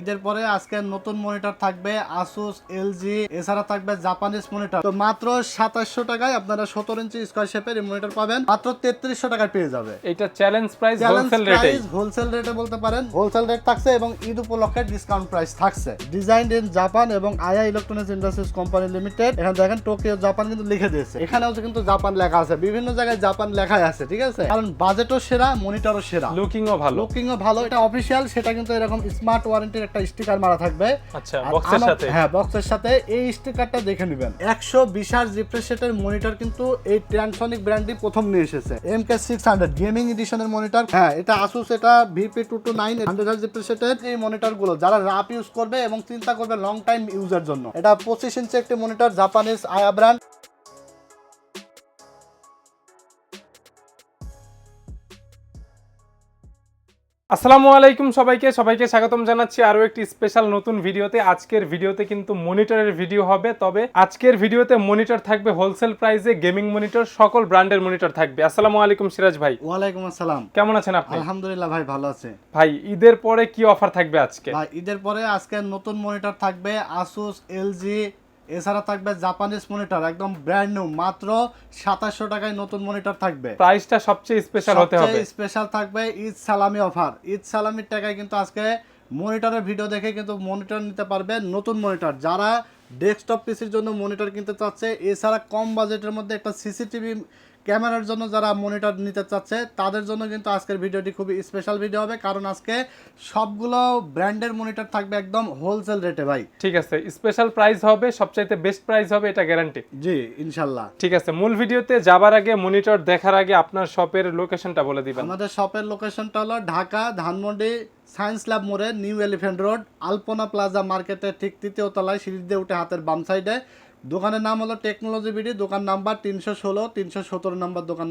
ঈদের পরে আজকে নতুন মনিটর থাকবে আসুস এলজি এছাড়া থাকবে জাপানিজ মনিটর তো মাত্র সাতাশশো টাকায় আপনারা সতেরো ইঞ্চি স্কোয়ার শেপের মনিটর পাবেন। মাত্র তেত্রিশশো টাকায় পেয়ে যাবে। এটা চ্যালেঞ্জ প্রাইস হোলসেল রেটে হোলসেল রেটে বলতে পারেন। হোলসেল রেট থাকছে এবং ঈদ উপলক্ষে ডিসকাউন্ট প্রাইস থাকছে। ডিজাইন ইন জাপান এবং আয়া ইলেকট্রনিক্স ইন্ডাস্ট্রিজ কোম্পানি লিমিটেড এখানে দেখেন টোকিও জাপান কিন্তু লিখে দিয়েছে। এখানেও কিন্তু জাপান লেখা আছে। বিভিন্ন জায়গায় জাপান লেখাই আছে ঠিক আছে? কারণ বাজেটও সেরা মনিটরও সেরা। লুকিংও ভালো। লুকিংও ভালো এটা অফিসিয়াল সেটা কিন্তু এরকম স্মার্ট ওয়ারেন্টির একটা স্টিকার মারা থাকবে। আচ্ছা বক্সের সাথে? হ্যাঁ বক্সের সাথে এই স্টিকারটা দেখে নেবেন। একশো বিশাল রিফ্রেশ মনিটর কিন্তু এই ট্রান্সনিক ব্র্যান্ডই প্রথম নিয়ে এসেছে। M K six hundred gaming এডিশনের monitor হ্যাঁ এটা আসুস এটা VP two two nine hundred hertz refresh এই মনিটরগুলো যারা রাপ ইউজ করবে এবং চিন্তা করবে লং টাইম ইউজের জন্য। এটা পঁচিশ ইঞ্চি একটি মনিটর জাপানিজ আয়া ব্র্যান্ড আসসালামু আলাইকুম সবাইকে সবাইকে স্বাগতম জানাচ্ছি আরও একটি স্পেশাল নতুন ভিডিওতে। আজকের ভিডিওতে কিন্তু মনিটরের ভিডিও হবে তবে আজকের ভিডিওতে মনিটর থাকবে হোলসেল প্রাইসে গেমিং মনিটর সকল ব্র্যান্ডের মনিটর থাকবে। আসসালামু আলাইকুম সিরাজ ভাই। ওয়ালাইকুম আসসালাম। কেমন আছেন আপনি? আলহামদুলিল্লাহ ভাই ভালো আছে। ভাই ঈদের পরে কি অফার থাকবে আজকে? ভাই ঈদের পরে আজকে নতুন মনিটর থাকবে আসুস এলজি এছাড়া থাকবে জাপানিজ মনিটর একদম ব্র্যান্ড নিউ মাত্র সাতাশশো টাকায় নতুন মনিটর থাকবে। প্রাইসটা সবচেয়ে স্পেশাল হতে হবে। স্পেশাল থাকবে ঈদ সালামি অফার ঈদ সালামির টাকায় কিন্তু আজকে মনিটরের ভিডিও দেখে কিন্তু মনিটর নিতে পারবে নতুন মনিটর যারা ডেস্কটপ পিসির জন্য মনিটর কিনতে চাচ্ছে এছাড়া কম বাজেটের মধ্যে একটা সিসিটিভি ক্যামেরার জন্য যারা মনিটর নিতে চাচ্ছে তাদের জন্য কিন্তু আজকের ভিডিওটি খুবই স্পেশাল ভিডিও হবে কারণ আজকে সবগুলো ব্র্যান্ডের মনিটর থাকবে একদম হোলসেল রেটে ভাই। ঠিক আছে স্পেশাল প্রাইস হবে সবচাইতে বেস্ট প্রাইস হবে এটা গ্যারান্টি জি ইনশাল্লাহ। ঠিক আছে মূল ভিডিওতে যাবার আগে মনিটর দেখার আগে আপনার শপের লোকেশনটা বলে দিবেন। আমাদের শপের লোকেশনটা হলো ঢাকা ধানমন্ডি সায়েন্স ল্যাব মোড়ে new elephant road Alpana plaza মার্কেটের ঠিক তৃতীয় তলায় সিঁড়ি দিয়ে উঠে হাতের বাম সাইডে দোকানের নাম হলো টেকনোলজি বিডি দোকান নাম্বার তিনশো ষোলো তিনশো সতেরো নাম্বার দোকান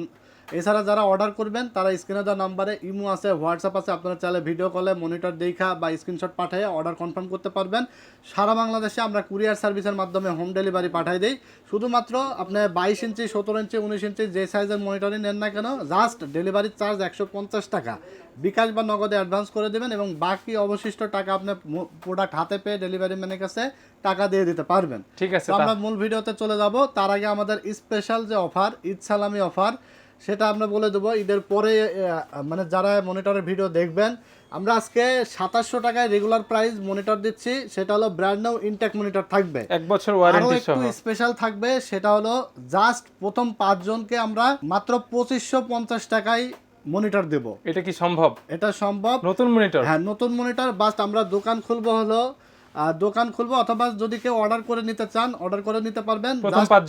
এছাড়া যারা অর্ডার করবেন তারা স্ক্রিনে দেওয়া নাম্বারে ইমো আছে হোয়াটসঅ্যাপ আছে আপনারা চাইলে ভিডিও কলে মনিটর দেখা বা স্ক্রিনশট পাঠিয়ে অর্ডার কনফার্ম করতে পারবেন। সারা বাংলাদেশে আমরা কুরিয়ার সার্ভিসের মাধ্যমে হোম ডেলিভারি পাঠাই দিই। শুধুমাত্র আপনি বাইশ ইঞ্চি সতেরো ইঞ্চি উনিশ ইঞ্চি যে সাইজের মনিটরই নেন না কেন জাস্ট ডেলিভারি চার্জ একশো পঞ্চাশ টাকা। বিকাশ বা নগদে অ্যাডভান্স করে দেবেন এবং বাকি অবশিষ্ট টাকা আপনি প্রোডাক্ট হাতে পেয়ে ডেলিভারি ম্যানের কাছে টাকা দিয়ে দিতে পারবেন। ঠিক আছে আমরা মূল ভিডিওতে চলে যাব। তার আগে আমাদের স্পেশাল যে অফার ঈদ সালামি অফার সেটা আমরা বলে দেবো। ঈদের পরে মানে যারা মনিটরের ভিডিও দেখবেন আমরা আজকে সাতাশশো টাকায় রেগুলার প্রাইস মনিটর দিচ্ছি। সেটা হলো ব্র্যান্ড নাও ইনটেক মনিটর থাকবে। এক বছর ওয়ারেন্টি সহ একটু স্পেশাল থাকবে সেটা হলো জাস্ট প্রথম পাঁচজনকে আমরা মাত্র পঁচিশশো পঞ্চাশ টাকায় মনিটর দেব। এটা কি সম্ভব? এটা সম্ভব। নতুন মনিটর হ্যাঁ নতুন মনিটর বাস্ট আমরা দোকান খুলবো হলো দোকান খুলবো অথবা যদি কেউ অর্ডার করে নিতে চান অর্ডার করে নিতে পারবেন।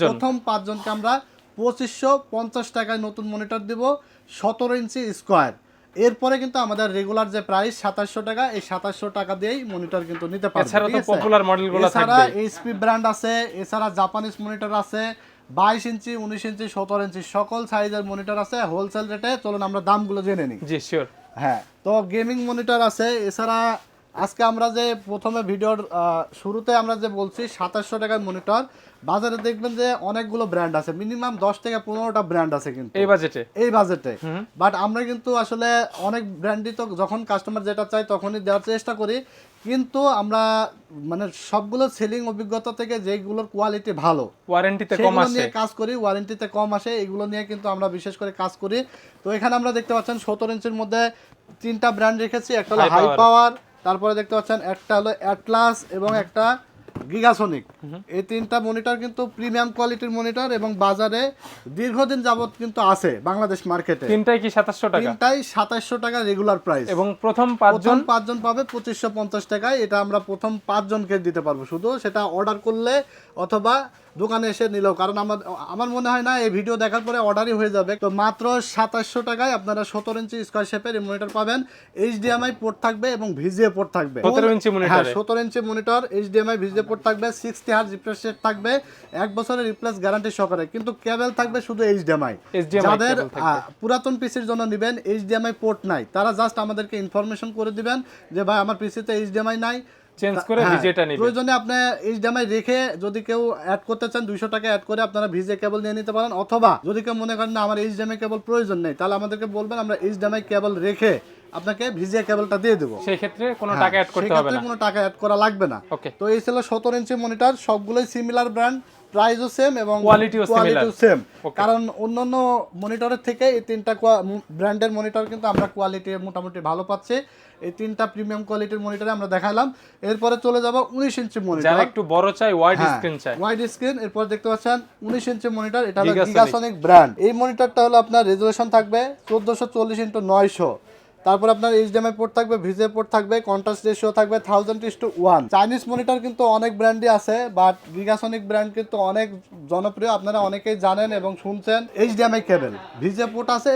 প্রথম পাঁচজনকে আমরা পঁচিশশো পঞ্চাশ টাকায় নতুন মনিটর দিব সতেরো ইঞ্চি স্কোয়ার। এরপরে কিন্তু আমাদের রেগুলার যে প্রাইস সাতাশশো টাকা এই সাতাশশো টাকা দিয়েই মনিটর কিন্তু নিতে পারবেন এছাড়া তো পপুলার মডেলগুলো এছাড়া এইচপি ব্র্যান্ড আছে এছাড়া জাপানিজ মনিটর আছে বাইশ ইঞ্চি উনিশ ইঞ্চি সতেরো ইঞ্চি সকল সাইজের মনিটর আছে হোলসেল রেটে চলুন আমরা দামগুলো জেনে নিই। জি শিওর হ্যাঁ তো গেমিং মনিটর আছে এছাড়া আজকে আমরা যে প্রথমে ভিডিওর শুরুতে আমরা যে বলছি সাতাশশো টাকার মনিটর বাজারে দেখবেন যে অনেকগুলো ব্র্যান্ড আছে মিনিমাম দশ থেকে পনেরোটা ব্র্যান্ড আছে কিন্তু। এই বাজেটে এই বাজেটে বাট আমরা কিন্তু আসলে অনেক ব্র্যান্ডই তো যখন কাস্টমার যেটা চাই তখনই দেওয়ার চেষ্টা করি। কিন্তু আমরা মানে সবগুলো সেলিং অভিজ্ঞতা থেকে যেগুলোর কোয়ালিটি ভালো ওয়ারেন্টিতে কম আসে। নিয়ে কাজ করি ওয়ারেন্টিতে কম আসে এগুলো নিয়ে কিন্তু আমরা বিশেষ করে কাজ করি। তো এখানে আমরা দেখতে পাচ্ছেন সতেরো ইঞ্চির মধ্যে তিনটা ব্র্যান্ড রেখেছি একটা হলো হাই পাওয়ার তারপরে দেখতে পাচ্ছেন একটা হলো অ্যাটলাস এবং একটা গিগাসনিক। এই তিনটা মনিটর কিন্তু প্রিমিয়াম কোয়ালিটির মনিটর এবং বাজারে দীর্ঘদিন যাবত কিন্তু আছে বাংলাদেশ মার্কেটে। তিনটাই কি সাতাশশো টাকা? তিনটাই সাতাশশো টাকা রেগুলার প্রাইস এবং প্রথম প্রথম পাঁচজন পাঁচজন পাবে পঁচিশশো পঞ্চাশ টাকায়। এটা আমরা প্রথম পাঁচজনকে দিতে পারব শুধু। সেটা অর্ডার করলে অথবা দোকানে এসে নিলেও কারণ আমার আমার মনে হয় না এই ভিডিও দেখার পরে অর্ডারই হয়ে যাবে। তো মাত্র সাতাশশো টাকায় আপনারা সতেরো ইঞ্চি স্কোয়ার শেপের মনিটর পাবেন। এইচডিএমআই পোর্ট থাকবে এবং ভিজিএ পোর্ট থাকবে। 17 ইঞ্চি হ্যাঁ। সতেরো inch monitor HDMI VGA port থাকবে সিক্সটি হার্জ রিফ্রেশ রেট থাকবে এক বছরের রিপ্লেস গ্যারান্টি সহকারে। কিন্তু কেবল থাকবে শুধু এইচডিএমআই যাদের পুরাতন পিসির জন্য নেবেন এইচডিএমআই পোর্ট নাই। তারা জাস্ট আমাদেরকে ইনফরমেশন করে দিবেন যে ভাই আমার পিসিতে এইচডিএমআই নাই। চেঞ্জ করে হ্যাঁ, ভিজেটা নিবেন প্রয়োজনে আপনি এইচডিএমআই রেখে যদি কেউ অ্যাড করতে চান দুইশো টাকা অ্যাড করে আপনারা ভিজে কেবল নিয়ে নিতে পারেন। অথবা যদি কেউ মনে করেন না আমার এইচডিএমআই কেবল প্রয়োজন নেই তাহলে আমাদেরকে বলবেন আমরা এইচডিএমআই কেবল রেখে আপনাকে ভিজে কেবলটা দিয়ে দেবো। সেই ক্ষেত্রে কোনো হ্যাঁ, টাকা অ্যাড করতে হবে সেক্ষেত্রে না। কোনো টাকা অ্যাড করা লাগবে না। ওকে তো এই ছিল সতেরো ইঞ্চি মনিটর সবগুলোই সিমিলার ব্র্যান্ড প্রাইসও সেম এবং Quality ও সেম কারণ অন্যান্য মনিটরের থেকে এই তিনটা ব্র্যান্ডের মনিটর কিন্তু আমরা কোয়ালিটি মোটামুটি ভালো পাচ্ছি। এই তিনটা প্রিমিয়াম কোয়ালিটির মনিটরে আমরা দেখালাম এরপরে চলে যাব উনিশ ইঞ্চি মনিটর যারা একটু বড় চাই ওয়াইড। স্ক্রিন চাই ওয়াইড স্ক্রিন এরপর দেখতে পাচ্ছেন উনিশ ইঞ্চি মনিটর এটা হলো। গিগাসনিক ব্র্যান্ড এই মনিটরটা হলো আপনার রেজুলেশন থাকবে চোদ্দোশো চল্লিশ ইন্টু নয়শো। তারপর আপনার এইচডিএমআই পোর্ট থাকবে ভিজে পোর্ট থাকবে কন্ট্রাস্ট রেশিও থাকবে thousand is two one Chinese monitor কিন্তু অনেক ব্র্যান্ডই আছে বাট গিগাসনিক ব্র্যান্ড কিন্তু অনেক জনপ্রিয় আপনারা অনেকেই জানেন এবং শুনছেন। এইচডিএমআই কেবল ভিজে পোর্ট আছে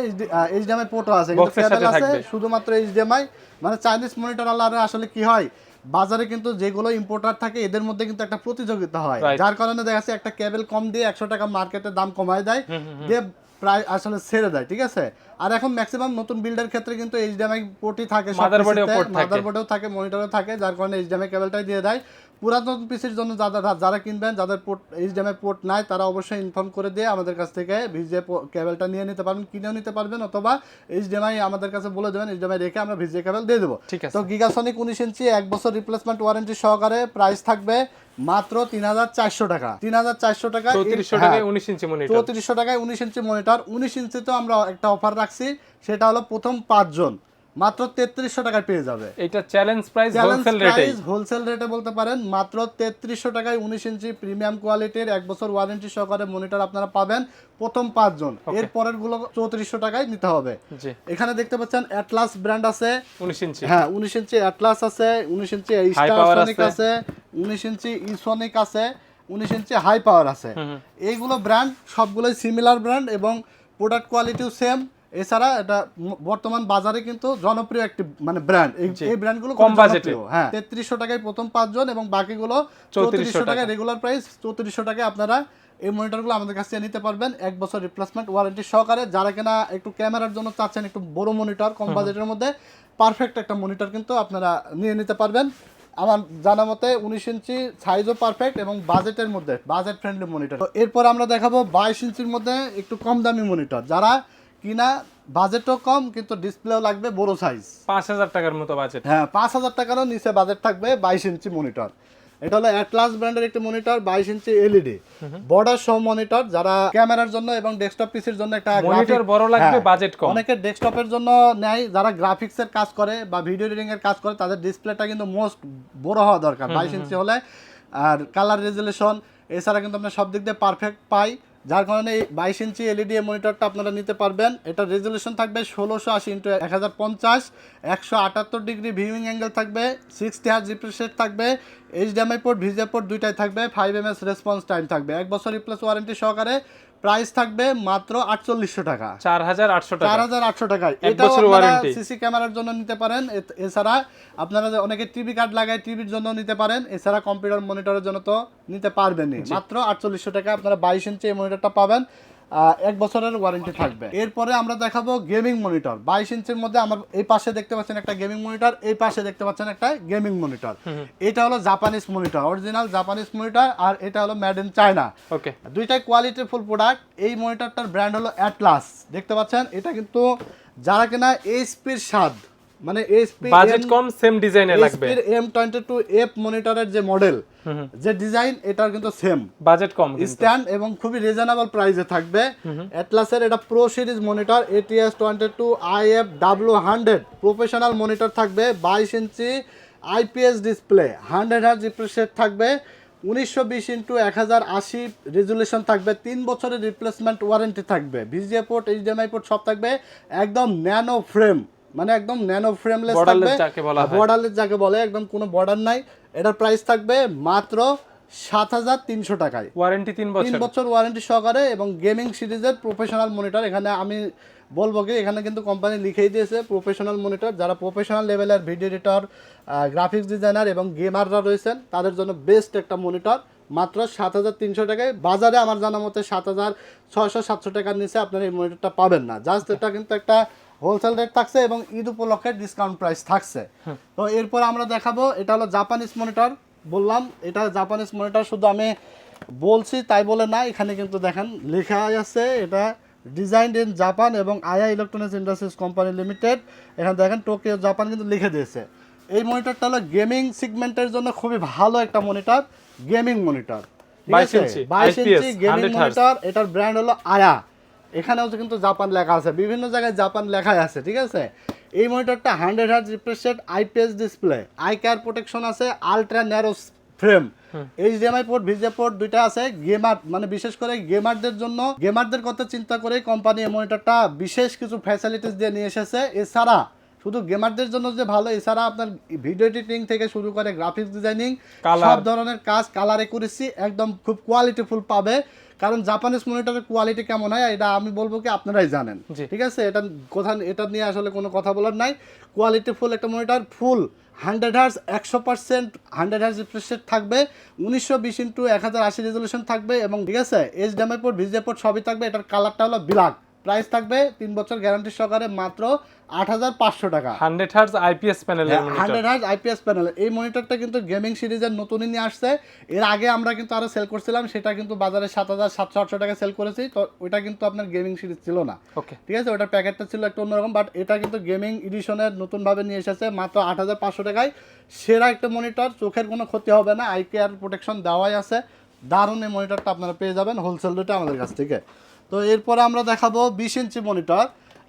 এইচডিএমআই পোর্টও আছে কিন্তু কেবল আছে। শুধুমাত্র এইচডিএমআই মানে চাইনিজ মনিটর আলাদা আসলে কি হয় বাজারে কিন্তু যেগুলো ইম্পোর্টার থাকে এদের মধ্যে কিন্তু একটা প্রতিযোগিতা হয়। যার কারণে দেখা যাচ্ছে একটা কেবল কম দিয়ে একশো টাকা মার্কেটে দাম কমায় দেয়। দিয়ে প্রায় আসলে ছেড়ে দেয় ঠিক আছে? আর এখন ম্যাক্সিমাম নতুন বিল্ডের ক্ষেত্রে কিন্তু এইচডিএমআই পোর্টই থাকে। মাদারবোর্ডেও থাকে। মনিটরেও থাকে যার কারণে এইচডিএমআই কেবলটাই দিয়ে দেয়। পুরাতন পিসির জন্য যারা যারা কিনবেন যাদের পোর্ট এইচডিএমআই পোর্ট নাই তারা অবশ্যই ইনফর্ম করে দিয়ে আমাদের কাছ থেকে ভিজে কেবলটা নিয়ে নিতে পারবেন কিনেও নিতে পারবেন অথবা এইচডিএমআই আমাদের কাছে বলে দেবেন এইচডিএমআই রেখে আমরা ভিজে কেবল দিয়ে দেবো। ঠিক আছে। তো গিগাসনিক উনিশ ইঞ্চি এক বছর রিপ্লেসমেন্ট ওয়ারেন্টি সহকারে প্রাইস থাকবে মাত্র তিন হাজার চারশো টাকা। তিন হাজার চারশো টাকা চৌত্রিশশো হ্যাঁ, টাকায় উনিশ ইঞ্চি মনিটর চৌত্রিশশো টাকায় উনিশ ইঞ্চি মনিটর উনিশ ইঞ্চিতেও আমরা একটা অফার রাখছি সেটা হলো প্রথম পাঁচজন। মাত্র তেত্রিশশো টাকায় পেয়ে যাবে। এটা চ্যালেঞ্জ প্রাইস হোলসেল রেটে হোলসেল রেটে বলতে পারেন মাত্র তেত্রিশশো টাকায় উনিশ ইঞ্চি প্রিমিয়াম কোয়ালিটির এক বছর ওয়ারেন্টি সহকারে মনিটর আপনারা পাবেন প্রথম পাঁচজন। এর পরেরগুলো চৌত্রিশশো টাকায় নিতে হবে। এখানে দেখতে পাচ্ছেন অ্যাটলাস ব্র্যান্ড আছে। উনিশ ইঞ্চি। হ্যাঁ উনিশ ইঞ্চি অ্যাটলাস আছে উনিশ ইঞ্চি আছে। উনিশ ইঞ্চি ইসনিক আছে উনিশ ইঞ্চি হাই পাওয়ার আছে। এইগুলো ব্র্যান্ড সবগুলোই সিমিলার ব্র্যান্ড এবং প্রোডাক্ট কোয়ালিটিও সেম এছাড়া এটা বর্তমান বাজারে কিন্তু জনপ্রিয় একটি মানে ব্র্যান্ড এই ব্র্যান্ডগুলো কম বাজেটে। হ্যাঁ। তেত্রিশশো টাকায় প্রথম পাঁচজন এবং বাকিগুলো চৌত্রিশশো টাকায় রেগুলার প্রাইস চৌত্রিশশো টাকায় আপনারা এই মনিটরগুলো আমাদের কাছ থেকে নিতে পারবেন। এক বছর রিপ্লেসমেন্ট ওয়ারেন্টি সহকারে। যারা কিনা একটু ক্যামেরার জন্য চাচ্ছেন একটু বড় মনিটর কম বাজেটের মধ্যে পারফেক্ট একটা মনিটর কিন্তু আপনারা নিয়ে নিতে পারবেন। আমার জানা মতে উনিশ ইঞ্চি সাইজও পারফেক্ট এবং বাজেটের মধ্যে বাজেট ফ্রেন্ডলি মনিটর তো এরপর আমরা দেখাবো বাইশ ইঞ্চির মধ্যে একটু কম দামি মনিটর যারা কিনা বাজেটও কম কিন্তু ডিসপ্লেও লাগবে বড় সাইজ পাঁচ হাজার টাকার মতো বাজেট হ্যাঁ পাঁচ হাজার টাকারও নিচে বাজেট থাকবে বাইশ ইঞ্চি মনিটর এটা হলো অ্যাটলাস ব্র্যান্ডের একটি মনিটর বাইশ ইঞ্চি এলইডি বর্ডার সহ মনিটর যারা ক্যামেরার জন্য এবং ডেস্কটপ পিসির জন্য একটা মনিটর বড় লাগবে হ্যাঁ, বাজেট কম। অনেকে ডেস্কটপের জন্য নেয় যারা গ্রাফিক্সের কাজ করে বা ভিডিও এডিটিং এর কাজ করে তাদের ডিসপ্লেটা কিন্তু মোস্ট বড় হওয়া দরকার। বাইশ ইঞ্চি হলে আর কালার রেজুলেশন এছাড়া কিন্তু আমরা সব দিক দিয়ে পারফেক্ট পাই। যার কারণে এই বাইশ ইঞ্চি এলইডি মনিটরটা আপনারা নিতে পারবেন। এটা রেজলিউশন থাকবে ষোলোশো আশি ইন্টু এক হাজার পঞ্চাশ, একশো আটাত্তর ডিগ্রি ভিউইং অ্যাঙ্গেল থাকবে সিক্সটি হার্জ রিফ্রেশ রেট থাকবে এইচডিএমআই পোর্ট ভিজে পোর্ট দুইটাই থাকবে five M S response time থাকবে। এক বছর রিপ্লেস ওয়ারেন্টি সহকারে প্রাইস থাকবে মাত্র আটচল্লিশশো টাকা। চার হাজার আটশো টাকা। চার হাজার আটশো টাকায় এটাও আপনারা সিসি ক্যামেরার জন্য নিতে পারেন। এছাড়া আপনারা অনেকে টিভি কার্ড লাগায় টিভির জন্য নিতে পারেন। এছাড়া কম্পিউটার মনিটরের জন্য তো নিতে পারবেনই। মাত্র আটচল্লিশশো টাকা আপনারা বাইশ ইঞ্চি এই মনিটরটা পাবেন। এক বছরের ওয়ারেন্টি থাকবে। এরপরে আমরা দেখাবো গেমিং মনিটর বাইশ ইঞ্চির মধ্যে আমার এই পাশে দেখতে পাচ্ছেন একটা গেমিং মনিটর এই পাশে দেখতে পাচ্ছেন একটা গেমিং মনিটর এটা হলো Japanese monitor original Japanese monitor আর এটা হলো মেড ইন চায়না ওকে দুইটাই কোয়ালিটি ফুল প্রোডাক্ট এই মনিটরটার ব্র্যান্ড হলো অ্যাটলাস দেখতে পাচ্ছেন এটা কিন্তু যারা কিনা এইচপির স্বাদ মানে এইচপি বাজেট কম সেম ডিজাইনে লাগবে। টোয়েন্টি টু এফ মনিটরের যে মডেল যে ডিজাইন এটার কিন্তু সেম বাজেট কম কিন্তু। স্ট্যান্ড এবং খুবই রিজনেবল প্রাইসে থাকবে। অ্যাটলাসের এটা pro series monitor ATS twenty two IF W hundred professional monitor থাকবে বাইশ inch IPS display hundred hertz refresh rate থাকবে উনিশশো বিশ ইন্টু এক হাজার আশি রেজুলেশন থাকবে তিন বছরের রিপ্লেসমেন্ট ওয়ারেন্টি থাকবে ভিজিএ পোর্ট এইচডিএমআই পোর্ট সব থাকবে একদম ন্যানো ফ্রেম মানে একদম ন্যানো ফ্রেমলেস থাকবে। বর্ডারলেস যাকে বলে একদম কোনো বর্ডার নাই। এটার প্রাইস থাকবে মাত্র সাত হাজার তিনশো টাকায়। ওয়ারেন্টি তিন তিন বছর বছর ওয়ারেন্টি সহকারে এবং গেমিং সিরিজের প্রফেশনাল মনিটর এখানে আমি বলব কি এখানে কিন্তু কোম্পানি লিখেই দিয়েছে প্রফেশনাল মনিটর যারা প্রফেশনাল লেভেলের ভিডিও এডিটর গ্রাফিক্স ডিজাইনার এবং গেমাররা রয়েছেন তাদের জন্য বেস্ট একটা মনিটর মাত্র সাত হাজার তিনশো টাকায়। বাজারে আমার জানা মতে সাত হাজার ছয়শো সাতশো টাকার নিচে আপনারা এই মনিটরটা পাবেন না। জাস্ট এটা কিন্তু একটা হোলসেল রেট থাকছে এবং ঈদ উপলক্ষে ডিসকাউন্ট প্রাইস থাকছে। তো এরপর আমরা দেখাবো এটা হলো জাপানিজ মনিটর বললাম এটা জাপানিজ মনিটর শুধু আমি বলছি তাই বলে না এখানে কিন্তু দেখেন লেখা আছে এটা ডিজাইন ইন জাপান এবং আয়া ইলেকট্রনিক্স ইন্ডাস্ট্রিজ কোম্পানি লিমিটেড এখানে দেখেন টোকিও জাপান কিন্তু লিখে দিয়েছে। এই মনিটরটা হলো গেমিং সেগমেন্টের জন্য খুবই ভালো একটা মনিটর গেমিং মনিটর 22 বাইশ ইঞ্চি গেমিং মনিটর এটার ব্র্যান্ড হলো আয়া। এখানেও কিন্তু জাপান লেখা আছে বিভিন্ন জায়গায় জাপান লেখাই আছে ঠিক আছে? এই মনিটরটা hundred hertz refreshed IPS display eye care protection আছে ultra narrow frame HDMI port VGA port দুইটা আছে গেমার মানে বিশেষ করে গেমারদের জন্য গেমারদের কথা চিন্তা করে কোম্পানি এই মনিটরটা বিশেষ কিছু ফ্যাসিলিটিস দিয়ে নিয়ে এসেছে। এছাড়া শুধু গেমারদের জন্য যে ভালো এছাড়া আপনার ভিডিও এডিটিং থেকে শুরু করে গ্রাফিক্স ডিজাইনিং সব ধরনের কাজ কালারে করেছি একদম খুব কোয়ালিটিফুল পাবে। কারণ জাপানিজ মনিটরের কোয়ালিটি কেমন হয় এটা আমি বলব কি আপনারাই জানেন। ঠিক আছে? এটা কথা এটা নিয়ে আসলে কোনো কথা বলার নাই। কোয়ালিটি ফুল একটা মনিটর ফুল হান্ড্রেড হার্স একশো পার্সেন্ট হান্ড্রেড হার্স রিফ্রেশেড থাকবে উনিশশো বিশ ইন্টু এক হাজার আশি রেজলিউশন থাকবে এবং ঠিক আছে? এইচ ডেমের পোর্ট ভিজিএ পোর্ট সবই থাকবে। এটার কালারটা হলো ব্ল্যাক প্রাইস থাকবে তিন বছর গ্যারান্টি সহকারে মাত্র আট হাজার পাঁচশো টাকা। Hundred hertz IPS panel hundred hertz IPS panel এই মনিটরটা কিন্তু গেমিং সিরিজের নতুনই নিয়ে আসছে। এর আগে আমরা কিন্তু আরও সেল করছিলাম সেটা কিন্তু বাজারে সাত হাজার সাতশো আটশো টাকা সেল করেছি। তো ওইটা কিন্তু আপনার গেমিং সিরিজ ছিল না। ওকে ঠিক আছে ওটার প্যাকেটটা ছিল একটু অন্যরকম বাট এটা কিন্তু গেমিং এডিশনের নতুনভাবে নিয়ে এসেছে মাত্র আট হাজার পাঁচশো টাকায়। সেরা একটা মনিটর চোখের কোনো ক্ষতি হবে না আই কেয়ার প্রোটেকশন দেওয়াই আছে। দারুণ এই মনিটরটা আপনারা পেয়ে যাবেন হোলসেল রেটে আমাদের কাছ থেকে। তো এরপরে আমরা দেখাবো বিশ ইঞ্চি মনিটর।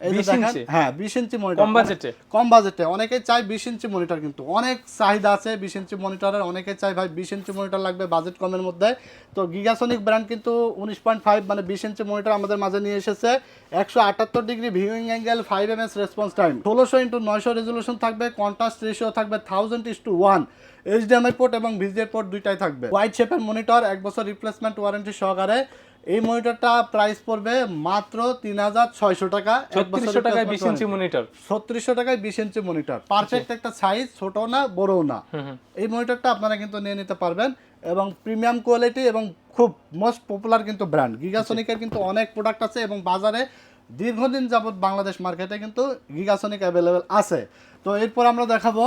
এই যে 20 হ্যাঁ বিশ ইঞ্চি মনিটর। কম বাজেটে? কম বাজেটে। অনেকে চায় বিশ ইঞ্চি মনিটর কিন্তু। অনেক চাহিদা আছে বিশ ইঞ্চি মনিটরের। অনেকে চায় ভাই বিশ ইঞ্চি মনিটর লাগবে বাজেট কমের মধ্যে। তো গিগাসনিক ব্র্যান্ড কিন্তু উনিশ পয়েন্ট ফাইভ মানে বিশ ইঞ্চি মনিটর আমাদের মাঝে নিয়ে এসেছে। একশো আটাত্তর degree viewing angle five M S response time ষোলোশো ইন্টু নয়শো রেজলিউশন থাকবে। কন্ট্রাস্ট রেশিও থাকবে thousand is to one HDMI port এবং ভিজিএ পোর্ট দুইটাই থাকবে। হোয়াইট শেপের মনিটর এক বছর রিপ্লেসমেন্ট ওয়ারেন্টি সহকারে। এই মনিটরটা প্রাইস পড়বে মাত্র তিন হাজার ছয়শো টাকা। ছত্রিশশো টাকায় বিশ ইঞ্চি মনিটর। ছত্রিশশো টাকায় বিশ ইঞ্চি মনিটর। পারফেক্ট একটা সাইজ ছোট না বড়ও না। এই মনিটরটা আপনারা কিন্তু নিয়ে নিতে পারবেন এবং প্রিমিয়াম কোয়ালিটি এবং খুব মোস্ট পপুলার কিন্তু ব্র্যান্ড গিগাসনিকের কিন্তু অনেক প্রোডাক্ট আছে এবং বাজারে দীর্ঘদিন যাবৎ বাংলাদেশ মার্কেটে কিন্তু গিগাসনিক অ্যাভেলেবেল আছে। তো এরপর আমরা দেখাবো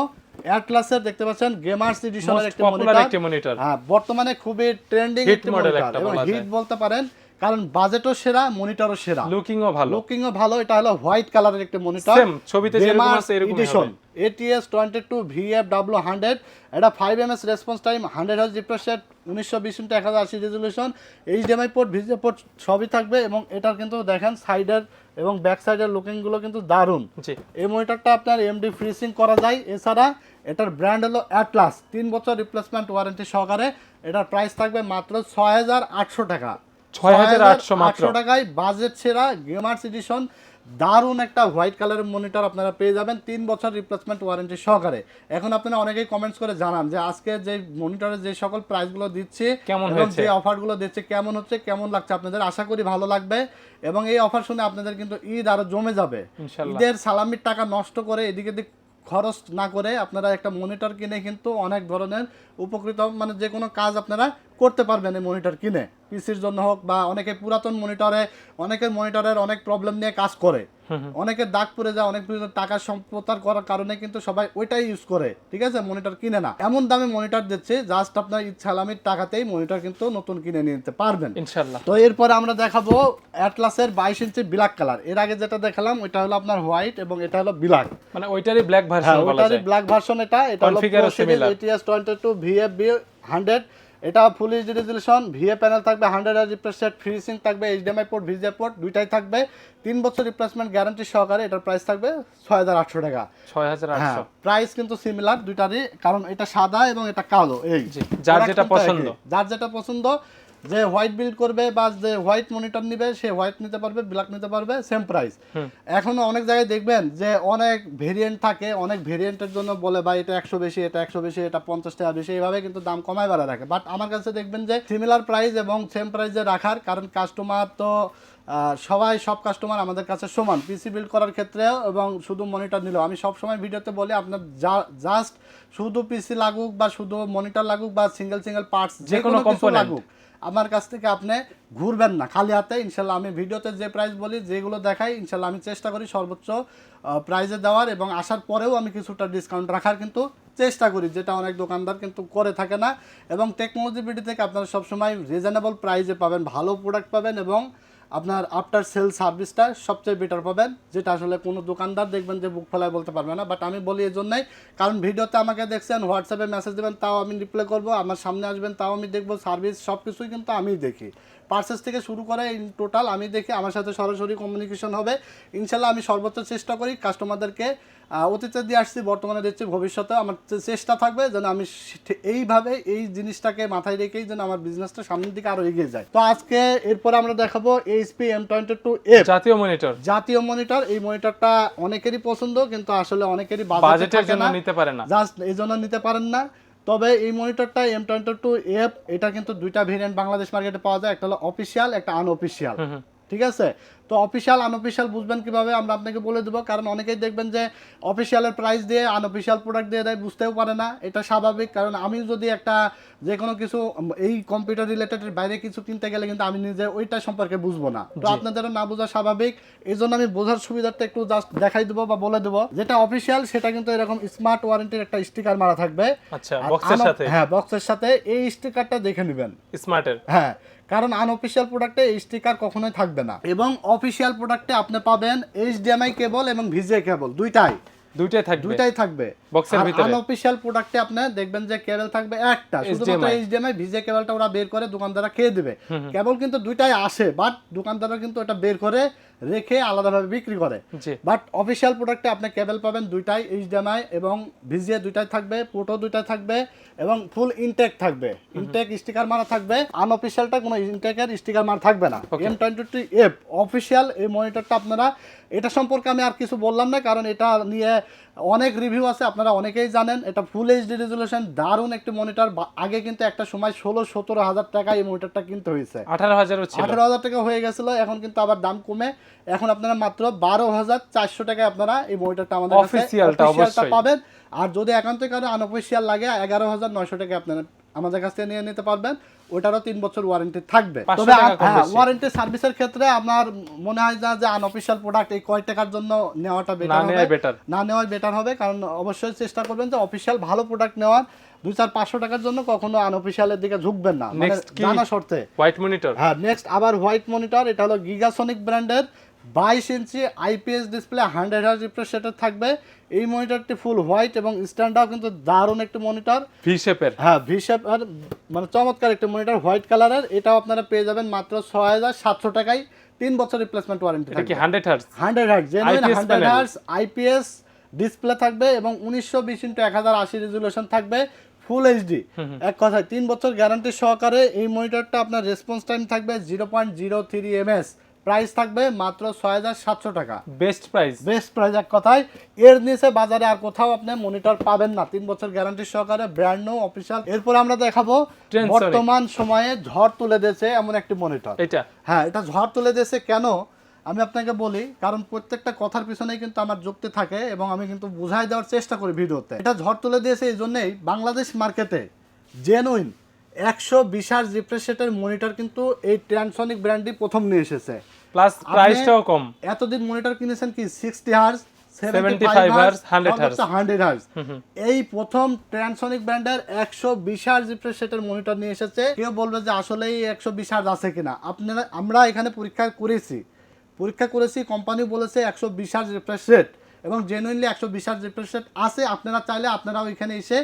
অ্যাটলাসের দেখতে পাচ্ছেন গেমার্স এডিশনের একটি মনিটর হ্যাঁ বর্তমানে খুবই ট্রেন্ডিং একটি মডেল এবং হিট বলতে পারেন কারণ বাজেটও সেরা মনিটরও সেরা। লুকিংও ভালো। লুকিংও ভালো এটা হলো হোয়াইট কালারের একটা মনিটর Same, ছবিতে যেরকম আছে এরকমই হবে। ATS twenty two VF W hundred এটা five M S response time hundred hertz refresh rate উনিশশো বিশ ইন্টু এক হাজার আশি resolution HDMI port VGA port সবই থাকবে এবং এটার কিন্তু দেখেন সাইডের এবং ব্যাক সাইডের লুকিংগুলো কিন্তু দারুণ। জি। এই মনিটরটা আপনার এমডি ফ্রিসিং করা যায়। এছাড়া এটার ব্র্যান্ড হলো অ্যাটলাস তিন বছর রিপ্লেসমেন্ট ওয়ারেন্টি সহকারে। এটার প্রাইস থাকবে মাত্র ছয় হাজার আটশো টাকা। 6,800 মাত্র। টাকায় বাজেট সেরা গেমার্স এডিশন দারুণ একটা হোয়াইট কালারের মনিটর আপনারা পেয়ে যাবেন। তিন বছর রিপ্লেসমেন্ট ওয়ারেন্টি সহকারে। এখন আপনারা অনেকেই কমেন্টস করে জানান যে আজকে যে মনিটরের যে সকল প্রাইসগুলো দিচ্ছে কেমন? যে অফারগুলো দিচ্ছে কেমন হচ্ছে কেমন লাগছে আপনাদের আশা করি ভালো লাগবে। এবং এই অফার শুনে আপনাদের কিন্তু ঈদ আরও জমে যাবে। ঈদের সালামির টাকা নষ্ট করে এদিকে দিক খরচ না করে আপনারা একটা মনিটর কিনে কিন্তু অনেক ধরনের উপকৃত মানে যে কোনো কাজ আপনারা করতে পারবেন এই মনিটর কিনে। পিসির জন্য হোক বা অনেকে পুরাতন মনিটরে অনেকের মনিটরের অনেক প্রবলেম নিয়ে কাজ করে। অনেকের দাগ পড়ে যায় অনেক টাকা সম্প্রতার করার কারণে কিন্তু সবাই ওইটাই ইউজ করে ঠিক আছে? মনিটর কিনে না। এমন দামে মনিটর দিচ্ছে জাস্ট আপনার ঈদ সালামির টাকাতেই মনিটর কিন্তু নতুন কিনে নিতে পারবেন। ইনশাল্লাহ তো এরপরে আমরা দেখাবো অ্যাটলাসের বাইশ ইঞ্চি ব্ল্যাক কালারের আগে যেটা দেখালাম ওইটা হলো আপনার হোয়াইট এবং এটা হলো ব্ল্যাক মানে ওইটারই ব্ল্যাক ভার্সন যায়। ব্ল্যাক ভার্সন এটা এটা হলো ATS twenty two VFB hundred এটা full HD resolution VA panel থাকবে হান্ড্রেড আর রিপ্লেস সেট ফ্রিসিং থাকবে এইচডিএমআই পোর্ট ভিজে পোর্ট দুইটাই থাকবে। তিন বছর রিপ্লেসমেন্ট গ্যারান্টি সহকারে এটার প্রাইস থাকবে ছয় হাজার আটশো টাকা। ছয় হাজার হ্যাঁ আটশো প্রাইস কিন্তু সিমিলার দুইটারই কারণ এটা সাদা এবং এটা কালো এই। যার যেটা পছন্দ। যার যেটা পছন্দ যে হোয়াইট বিল্ড করবে বা যে হোয়াইট মনিটর নিবে সে হোয়াইট নিতে পারবে ব্ল্যাক নিতে পারবে সেম প্রাইস এখনও অনেক জায়গায় দেখবেন যে অনেক ভেরিয়েন্ট থাকে অনেক ভেরিয়েন্টের জন্য বলে ভাই এটা একশো বেশি এটা একশো বেশি এটা পঞ্চাশ টাকা বেশি। এইভাবে কিন্তু দাম কমায় বাড়া রাখে। বাট আমার কাছে দেখবেন যে সিমিলার প্রাইস এবং সেম প্রাইসে রাখার কারণ কাস্টমার তো সবাই সব কাস্টমার আমাদের কাছে সমান। পিসি বিল্ড করার ক্ষেত্রেও এবং শুধু মনিটর নিলেও। আমি সব সময় ভিডিওতে বলি আপনার জাস্ট শুধু পিসি লাগুক বা শুধু মনিটর লাগুক বা সিঙ্গেল সিঙ্গেল পার্টস যে কোনো লাগুক আমার কাছ থেকে আপনি ঘুরবেন না, খালি হাতে, ইনশাল্লাহ আমি ভিডিওতে যে প্রাইস বলি, যেগুলো দেখাই, ইনশাল্লাহ আমি চেষ্টা করি সর্বোচ্চ প্রাইজে দেওয়ার এবং আসার পরেও আমি কিছুটা ডিসকাউন্ট রাখার কিন্তু চেষ্টা করি, যেটা অনেক দোকানদার কিন্তু করে থাকে না। এবং টেকনোলজি বিডি থেকে আপনারা সবসময় রিজনেবল প্রাইজে পাবেন, ভালো প্রোডাক্ট পাবেন এবং আপনার আফটার সেল সার্ভিসটা সবচেয়ে বেটার পাবেন, যেটা আসলে কোনো দোকানদার দেখবেন যে বুক ফেলায় বলতে পারবে না বাট আমি বলি এই জন্যই কারণ ভিডিওতে আমাকে দেখছেন হোয়াটসঅ্যাপে মেসেজ দেবেন, তাও আমি রিপ্লাই করব, আমার সামনে আসবেন, তাও আমি দেখব সার্ভিস সব কিছুই কিন্তু আমি দেখি। পার্সেস থেকে শুরু করে ইন টোটাল আমি দেখি, আমার সাথে সরাসরি কমিউনিকেশন হবে। ইনশাল্লাহ আমি সর্বোচ্চ চেষ্টা করি কাস্টমারদেরকে অতীতে দিয়ে আসছি বর্তমানে দিচ্ছি ভবিষ্যতে আমার চেষ্টা থাকবে যেন আমি এইভাবে এই জিনিসটাকে মাথায় রেখেই যেন আমার বিজনেসটা সামনের দিকে আরও এগিয়ে যায়। তো আজকে এরপর আমরা দেখাবো HP M twenty two F জাতীয় মনিটর জাতীয় মনিটর এই মনিটরটা অনেকেরই পছন্দ কিন্তু আসলে অনেকেরই বাজেটের জন্য নিতে পারে না। জাস্ট এই জন্য নিতে পারেন না। তবে এই মনিটরটা এম টোয়েন্টি টু এফ এটা কিন্তু দুইটা ভেরিয়েন্ট বাংলাদেশ মার্কেটে পাওয়া যায়। একটা হলো অফিসিয়াল একটা আনঅফিসিয়াল। ঠিক আছে? তো অফিসিয়াল আনঅফিসিয়াল বুঝবেন কীভাবে আমরা আপনাকে বলে দেবো। কারণ অনেকেই দেখবেন যে অফিসিয়ালের প্রাইস দিয়ে আনঅফিসিয়াল প্রোডাক্ট দিয়ে দেয় বুঝতেও পারে না। এটা স্বাভাবিক। কারণ আমি যদি একটা যে কোনো কিছু এই কম্পিউটার রিলেটেডের বাইরে কিছু কিনতে গেলে কিন্তু আমি নিজে ওইটা সম্পর্কে বুঝব না। তো জি। আপনাদের না বোঝা স্বাভাবিক। এই জন্য আমি বোঝার সুবিধাটা একটু জাস্ট দেখাই দেবো বা বলে দেবো। যেটা অফিসিয়াল সেটা কিন্তু এরকম স্মার্ট ওয়ারেন্টির একটা স্টিকার মারা থাকবে। আচ্ছা বক্সের সাথে? হ্যাঁ বক্সের সাথে এই স্টিকারটা দেখে নেবেন। স্মার্টের হ্যাঁ। কারণ আনঅফিসিয়াল প্রোডাক্টে এই স্টিকার কখনোই থাকবে না। এবং অফিসিয়াল প্রোডাক্টে আপনি পাবেন এইচডিএমআই কেবল এবং ভিজিএ কেবল দুইটাই। দুইটাই থাকবে। দুইটাই থাকবে। বক্সের ভিতরে? আনঅফিসিয়াল প্রোডাক্টে আপনি দেখবেন যে কেবল থাকবে একটা। শুধুমাত্র এইচডিএমআই ভিজে কেবলটা ওরা বের করে দোকানদাররা খেয়ে দিবে। কেবল কিন্তু দুইটাই আসে বাট দোকানদাররা কিন্তু এটা বের করে রেখে আলাদাভাবে বিক্রি করে। বাট অফিসিয়াল প্রোডাক্টে আপনি কেবল পাবেন দুইটাই এইচডিএমআই এবং ভিজিএ দুইটাই থাকবে পোর্টও দুইটাই থাকবে এবং ফুল ইনটেক থাকবে। ইনটেক স্টিকার মারা থাকবে। আনঅফিসিয়ালটা কোনো ইনটেকের স্টিকার মারা থাকবে না। M twenty two F official এই মনিটরটা আপনারা এটা সম্পর্কে আমি আর কিছু বললাম না কারণ এটা নিয়ে অনেক রিভিউ আছে আপনারা অনেকেই জানেন। এটা ফুল এইচডি রেজুলেশন দারুণ একটি মনিটর আগে কিন্তু একটা সময় ষোলো সতেরো হাজার টাকা এই মনিটরটা কিনতে হয়েছে। আঠারো হাজার আঠারো হাজার টাকা হয়ে গেছিল এখন কিন্তু আবার দাম কমে। এখন আপনারা মাত্র বারো হাজার চারশো টাকায় আপনারা এই মনিটরটা আমাদের কাছে official-টা পাবেন। আর যদি একান্ত কারও আনঅফিসিয়াল লাগে এগারো হাজার নয়শো টাকা আপনারা আমাদের কাছ থেকে নিয়ে নিতে পারবেন। ওটারও তিন বছর ওয়ারেন্টি থাকবে। 500 তবে। ওয়ারেন্টি সার্ভিসের ক্ষেত্রে আমার মনে হয় না যে আনঅফিসিয়াল প্রোডাক্ট এই কয় টাকার জন্য নেওয়াটা না বেটার হবে বেটার না নেওয়াই বেটার হবে কারণ অবশ্যই চেষ্টা করবেন যে অফিসিয়াল ভালো প্রোডাক্ট নেওয়ার। দুই চার পাঁচশো টাকার জন্য কখনো আনঅফিসিয়ালের দিকে ঝুঁকবেন না। মানে কি? জানা শর্তে। হোয়াইট মনিটর হ্যাঁ নেক্সট আবার হোয়াইট মনিটর এটা হলো গিগাসনিক ব্র্যান্ডের বাইশ ইঞ্চি IPS display hundred hertz refresh রেটের থাকবে। এই মনিটরটি ফুল হোয়াইট এবং স্ট্যান্ডটাও কিন্তু দারুণ একটি মনিটর ভি শেপের হ্যাঁ ভি শেপ আর মানে চমৎকার একটি মনিটর হোয়াইট কালারের এটাও আপনারা পেয়ে যাবেন মাত্র ছয় হাজার সাতশো টাকায়। তিন বছর রিপ্লেসমেন্ট ওয়ারেন্টি কি hundred hertz hundred hertz genuine hundred. Hertz IPS display থাকবে এবং উনিশশো বিশ ইন্টু এক হাজার আশি রেজুলেশন থাকবে ফুল এইচডি এক কথায় তিন বছর গ্যারান্টি সহকারে এই মনিটরটা আপনার রেসপন্স টাইম থাকবে zero point zero three MS price থাকবে মাত্র ছয় হাজার সাতশো টাকা। Best price. বেস্ট প্রাইস এক কথায়। এর নিচে বাজারে আর কোথাও আপনি মনিটর পাবেন না। তিন বছর গ্যারান্টি সহকারে ব্র্যান্ড নো অফিসিয়াল এরপর আমরা দেখাবো বর্তমান সময়ে ঝড় তুলে দিয়েছে এমন একটি মনিটর। এটা। হ্যাঁ এটা ঝড় তুলে দিয়েছে কেন? আমি আপনাকে বলি কারণ প্রত্যেকটা কথার পিছনেই কিন্তু আমার যুক্তি থাকে এবং আমি কিন্তু বুঝাই দেওয়ার চেষ্টা করি ভিডিওতে। এটা ঝড় তুলে দিয়েছে এই জন্যই বাংলাদেশ মার্কেটে জেনুইন একশো বিশাল রিফ্রেশ রেটের মনিটর কিন্তু এই ট্রানসনিক ব্র্যান্ডই প্রথম নিয়ে এসেছে। প্লাস প্রাইসটাও কম। এতদিন মনিটর কিনেছেন কি? Sixty hertz 75 hertz, 100 hertz। Hundred hertz এই প্রথম ট্রানসনিক ব্র্যান্ডের একশো বিশ হার্স রিফ্রেশ রেটের মনিটর নিয়ে এসেছে। কেউ বলবে যে আসলে একশো বিশ হার্স আছে কিনা। আপনারা আমরা এখানে পরীক্ষা করেছি। পরীক্ষা করেছি কোম্পানি বলেছে একশো বিশ হার্স রিফ্রেশ রেট এবং জেনুইনলি একশো বিশ হার্স রিফ্রেশ রেট আছে। আপনারা চাইলে আপনারা ওইখানে এসে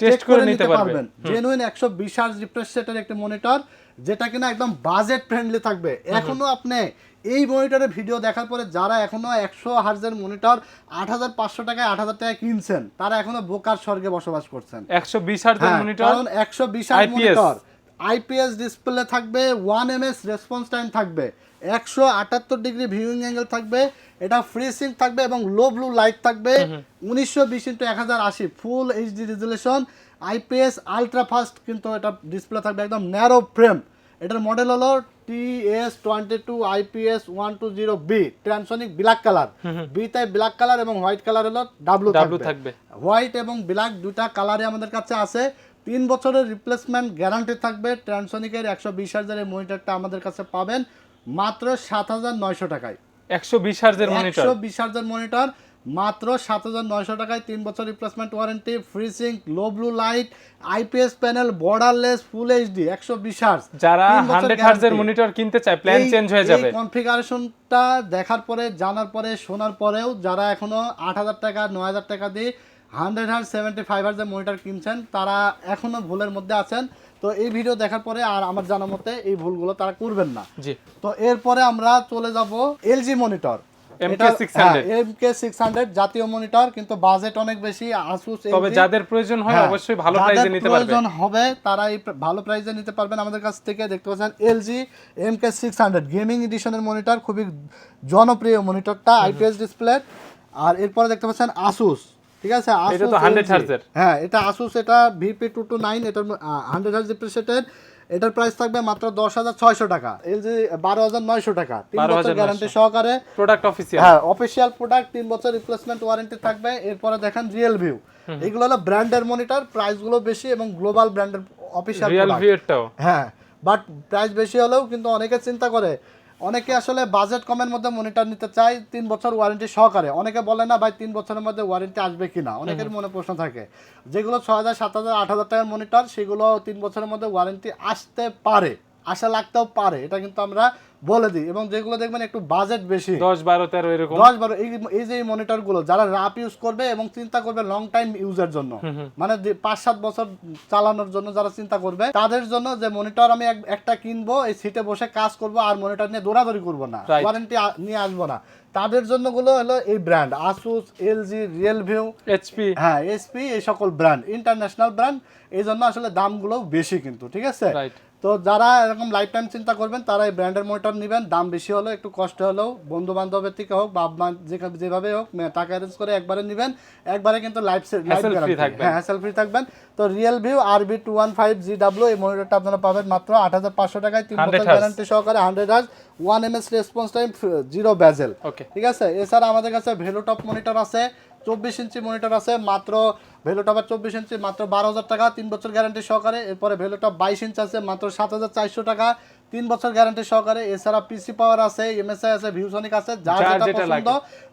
Check করে নিতে পারবেন। জেনুইন একশো বিশ হার্স রিফ্রেশ রেটের একটি মনিটর যেটা কিনা একদম বাজেট ফ্রেন্ডলি থাকবে। এখনও আপনি এই মনিটরের ভিডিও দেখার পরে যারা এখনও একশো হার্জের মনিটর আট হাজার পাঁচশো টাকায় আট হাজার টাকায় কিনছেন তারা এখনও বোকার স্বর্গে বসবাস করছেন। একশো বিশ হার্সের হ্যাঁ, মনিটর কারণ একশো বিশ হার্জ মনিটর আইপিএস ডিসপ্লে থাকবে one M S response time থাকবে একশো আটাত্তর ডিগ্রি ভিউইং অ্যাঙ্গেল থাকবে এটা ফ্রি সিঙ্ক থাকবে এবং লো ব্লু লাইট থাকবে। উনিশশো বিশ ইন্টু এক হাজার আশি full HD resolution IPS ultra fast কিন্তু এটা ডিসপ্লে থাকবে একদম ন্যারো ফ্রেম এটার মডেল হলো T S twenty two IPS one two zero B Transonic black colour B তাই ব্ল্যাক কালার এবং হোয়াইট কালার হলো ডাব্লু থাকবে। হোয়াইট এবং ব্ল্যাক দুটা কালারে আমাদের কাছে আছে। তিন বছরের রিপ্লেসমেন্ট গ্যারান্টি থাকবে। ট্রানসনিকের একশো বিশ হাজারের মনিটরটা আমাদের কাছে পাবেন মাত্র সাত হাজার নয়শো টাকায়। মনিটর। মাত্র সাত হাজার নয়শো টাকায় তিন বছর replacement warranty freezing low blue light IPS panel borderless full HD একশো বিশ হার্স যারা হান্ড্রেড হার্জের মনিটর কিনতে চায় প্ল্যান চেঞ্জ হয়ে যাবে। কনফিগারেশনটা দেখার পরে জানার পরে শোনার পরেও যারা এখনও আট হাজার টাকা নয় হাজার টাকা দিয়ে হান্ড্রেড হার্স সেভেন্টি ফাইভ হার্সের মনিটর কিনছেন তারা এখনও ভুলের মধ্যে আছেন। তো এই ভিডিও দেখার পরে আর আমার জানা মতে এই ভুলগুলো তারা করবেন না। জি। তো এরপরে আমরা চলে যাব এলজি মনিটর। এমকে হান্ড্রেড জাতীয় মনিটর কিন্তু বাজেট অনেক বেশি আসুস তবে যাদের প্রয়োজন হয় হ্যাঁ, অবশ্যই ভালো প্রাইসে নিতে প্রয়োজন হবে তারা এই ভালো প্রাইসে নিতে পারবেন আমাদের কাছ থেকে। দেখতে পাচ্ছেন LG M K six hundred gaming এডিশনের monitor খুবই জনপ্রিয় মনিটরটা আইপিএস ডিসপ্লে আর এরপরে দেখতে পাচ্ছেন আসুস ঠিক আছে? এটা তো 100 LG হার্জের। হ্যাঁ এটা আসুস এটা ভিপি টু টু নাইন এটার হান্ড্রেড হার্জ ডিপ্রেসেটেড এটার প্রাইস থাকবে মাত্র দশ হাজার ছয়শো টাকা। এলজি বারো হাজার নয়শো টাকা। তিন বছর গ্যারান্টি সহকারে। প্রোডাক্ট অফিসিয়াল হ্যাঁ অফিসিয়াল প্রোডাক্ট তিন বছর রিপ্লেসমেন্ট ওয়ারেন্টি থাকবে। এরপরে দেখেন রিয়েল ভিউ এগুলো হলো ব্র্যান্ডের মনিটর প্রাইসগুলো বেশি এবং গ্লোবাল ব্র্যান্ডের অফিসিয়াল রিয়েল ভিউটাও হ্যাঁ বাট প্রাইস বেশি হলেও কিন্তু অনেকে চিন্তা করে অনেকে আসলে বাজেট কমের মধ্যে মনিটর নিতে চাই তিন বছর ওয়ারেন্টি সহকারে। অনেকে বলে না ভাই তিন বছরের মধ্যে ওয়ারেন্টি আসবে কিনা? অনেকের মনে প্রশ্ন থাকে। যেগুলো ছয় হাজার সাত হাজার আট হাজার টাকার মনিটর সেগুলো তিন বছরের মধ্যে ওয়ারেন্টি আসতে পারে আশা লাগতেও পারে। এটা কিন্তু আমরা বলে দিই এবং যেগুলো দেখবেন একটু বাজেট বেশি। দশ বারো তেরো এরকম। দশ বারো এই যে মনিটরগুলো যারা রাপ ইউজ করবে এবং চিন্তা করবে লং টাইম ইউজের জন্য মানে পাঁচ সাত বছর চালানোর জন্য যারা চিন্তা করবে তাদের জন্য যে মনিটর আমি একটা কিনবো এই সিটে বসে কাজ করব আর মনিটর নিয়ে দৌড়াদৌড়ি করব না ওয়ারেন্টি নিয়ে আসব না। তাদের জন্যগুলো হলো এই brand Asus LG real view HP হ্যাঁ এসপি এই সকল ব্র্যান্ড ইন্টারন্যাশনাল ব্র্যান্ড এই জন্য আসলে দামগুলো বেশি কিন্তু ঠিক আছে? তো যারা এরকম লাইফ টাইম চিন্তা করবেন তারা এই ব্র্যান্ডের মনিটর নেবেন। দাম বেশি হলেও একটু কষ্ট হলেও বন্ধু বান্ধবের থেকে হোক বা যেভাবে হোক টাকা অ্যারেঞ্জ করে একবারে নেবেন। একবারে কিন্তু লাইফ হ্যাঁ হ্যাসেল ফ্রি থাকবেন। তো রিয়েল ভিউ আর B two one five G W এই মনিটরটা আপনারা পাবেন মাত্র আট হাজার পাঁচশো টাকায়। তিন বছর গ্যারান্টি সহকারে hundred hertz one M S response time zero bezel ঠিক আছে? এছাড়া আমাদের কাছে ভেলোটপ মনিটর আছে। চব্বিশ ইঞ্চি মনিটর আছে মাত্র ভেলোটপের চব্বিশ ইঞ্চি মাত্র বারো হাজার টাকা তিন বছর গ্যারান্টি সহকারে। এরপরে ভেলোটপ বাইশ ইঞ্চ আছে মাত্র সাত হাজার চারশো টাকা তিন বছর গ্যারান্টি সহকারে। এছাড়া পিসি পাওয়ার আছে এমএসআই আছে ভিউসনিক আছে যার যেটা যেটা পছন্দ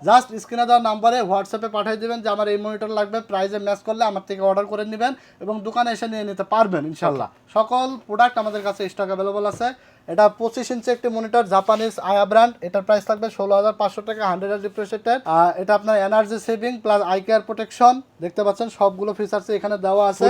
জাস্ট স্ক্রিনে দেওয়া নাম্বারে হোয়াটসঅ্যাপে পাঠিয়ে দিবেন যে আমার এই মনিটর লাগবে প্রাইজে ম্যাচ করলে আমার থেকে অর্ডার করে নেবেন এবং দোকানে এসে নিয়ে নিতে পারবেন ইনশাল্লাহ সকল প্রোডাক্ট আমাদের কাছে স্টক অ্যাভেলেবল আছে। এটা পঁচিশ ইঞ্চি একটি মনিটর জাপানিজ আয়া ব্র্যান্ড এটার প্রাইস থাকবে ষোলো হাজার পাঁচশো টাকা হান্ড্রেড রিপ্রেসেন্টেড এটা আপনার energy saving plus eye care protection দেখতে পাচ্ছেন সবগুলো ফিচার্স এখানে দেওয়া আছে।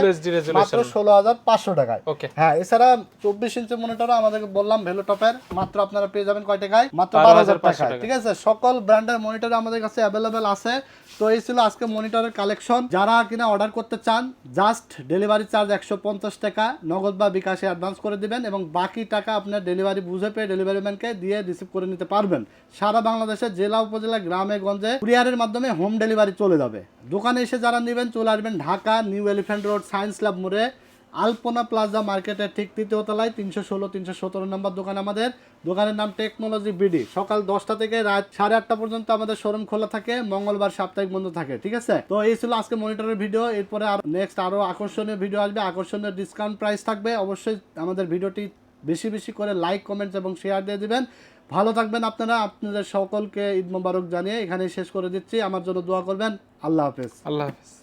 মাত্র ষোলো হাজার পাঁচশো টাকায়। ওকে হ্যাঁ এছাড়া চব্বিশ ইঞ্চি মনিটরও আমাদেরকে বললাম ভেলোটপের মাত্র আপনারা পেয়ে যাবেন কয় টাকায়? মাত্র বারো হাজার 12,500 টাকায়। ঠিক আছে সকল ব্র্যান্ডের মনিটর আমাদের কাছে অ্যাভেলেবেল আছে। তো এই ছিল আজকে মনিটরের কালেকশন যারা কিনা অর্ডার করতে চান জাস্ট ডেলিভারি চার্জ একশো পঞ্চাশ টাকা। নগদ বা বিকাশে অ্যাডভান্স করে দিবেন এবং বাকি টাকা আপনার ডেলিভারি বুঝে পেয়ে ডেলিভারি ম্যানকে দিয়ে রিসিভ করে নিতে পারবেন। সারা বাংলাদেশে জেলা উপজেলা গ্রামে গঞ্জে কুরিয়ারের মাধ্যমে হোম ডেলিভারি চলে যাবে। দোকানে এসে যারা নেবেন চলে আসবেন Dhaka, New Elephant Road, Science Lab মোড়ে। আলপনা প্লাজা মার্কেটের ঠিক তৃতীয় তলায় তিনশো ষোলো, তিনশো সতেরো নম্বর দোকান আমাদের। দোকানের নাম টেকনোলজি বিডি। সকাল দশটা থেকে রাত সাড়ে আটটা পর্যন্ত আমাদের শোরুম খোলা থাকে। মঙ্গলবার সাপ্তাহিক বন্ধ থাকে, ঠিক আছে? তো এই ছিল আজকে মনিটরের ভিডিও। এরপরে আর নেক্সট আরও আকর্ষণীয় ভিডিও আসবে। আকর্ষণীয় ডিসকাউন্ট প্রাইস থাকবে। অবশ্যই আমাদের ভিডিওটি বেশি বেশি করে লাইক কমেন্টস এবং শেয়ার দিয়ে দেবেন। ভালো থাকবেন আপনারা, আপনাদের সকলকে ঈদ মোবারক জানিয়ে এখানে শেষ করে দিচ্ছি। আমার জন্য দোয়া করবেন। আল্লাহ হাফেজ। আল্লাহ হাফিজ।